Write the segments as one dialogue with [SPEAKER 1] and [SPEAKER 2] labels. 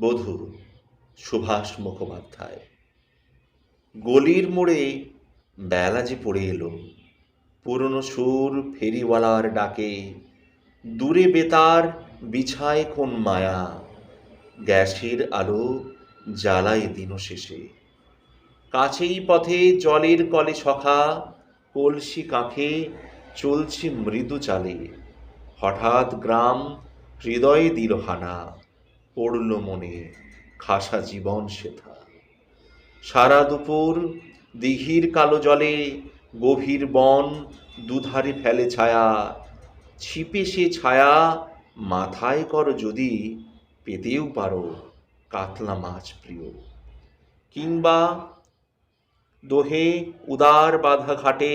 [SPEAKER 1] বধূ সুভাষ মুখোপাধ্যায়। গলির মোড়ে বেলা যে পড়ে এলো, পুরনো সুর ফেরিওয়ালার ডাকে, দূরে বেতার বিছায় কোন মায়া, গ্যাসের আলো জ্বালায় দিন শেষে। কাছেই পথে জলের কলে সখা, কলসি কাঁখে চলছে মৃদু চালে। হঠাৎ গ্রাম হৃদয়ে দিল হানা। পড়ল মনে খাসা জীবন সেথা। সারা দুপুর দিঘির কালো জলে গভীর বন দুধারে ফেলে ছায়া, ছিপে সে ছায়া মাথায় করো যদি পেতেও পারো কাতলা মাছ প্রিয়। কিংবা দোহে উদার বাধা ঘাটে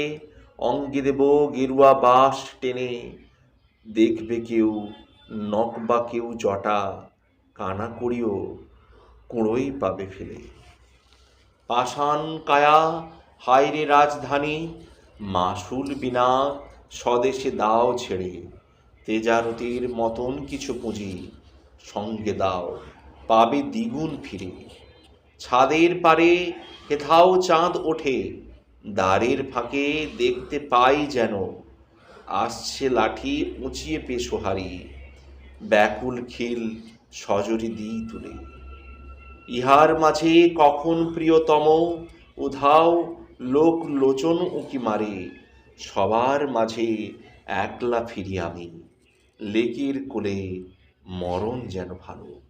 [SPEAKER 1] অঙ্গে দেব গেরুয়া বাঁশ টেনে, দেখবে কেউ নখ বা কেউ জটা কানা করিও, কুঁড়োই পাবে ফেলে। পাষাণ কায়া হাইরে রাজধানী, মাসুল বিনা স্বদেশে দাও ছেড়ে। তেজারতির মতন কিছু পুঁজি সঙ্গে দাও, পাবে দ্বিগুণ ফিরে। ছাদের পারে হেথাও চাঁদ ওঠে, দ্বারের ফাঁকে দেখতে পাই যেন, আসছে লাঠি উঁচিয়ে পেশোহারি। ব্যাকুল খিল সজরি দিই তুলে। ইহার মাঝে কখন প্রিয়তম, উধাও লোক লোচন উঁকি মারে। সবার মাঝে একলা ফিরি আমি, লেকের কোলে মরণ যেন ভালো।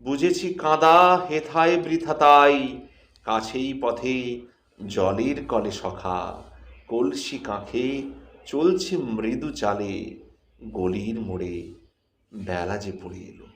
[SPEAKER 1] বুঝেছি কাঁদা হেথায় বৃথা তাই, কাছেই পথে জলের কলে সখা, কলসি কাঁখে চলছে মৃদু চালে, গলির মোড়ে বেলা যে পড়ে এলো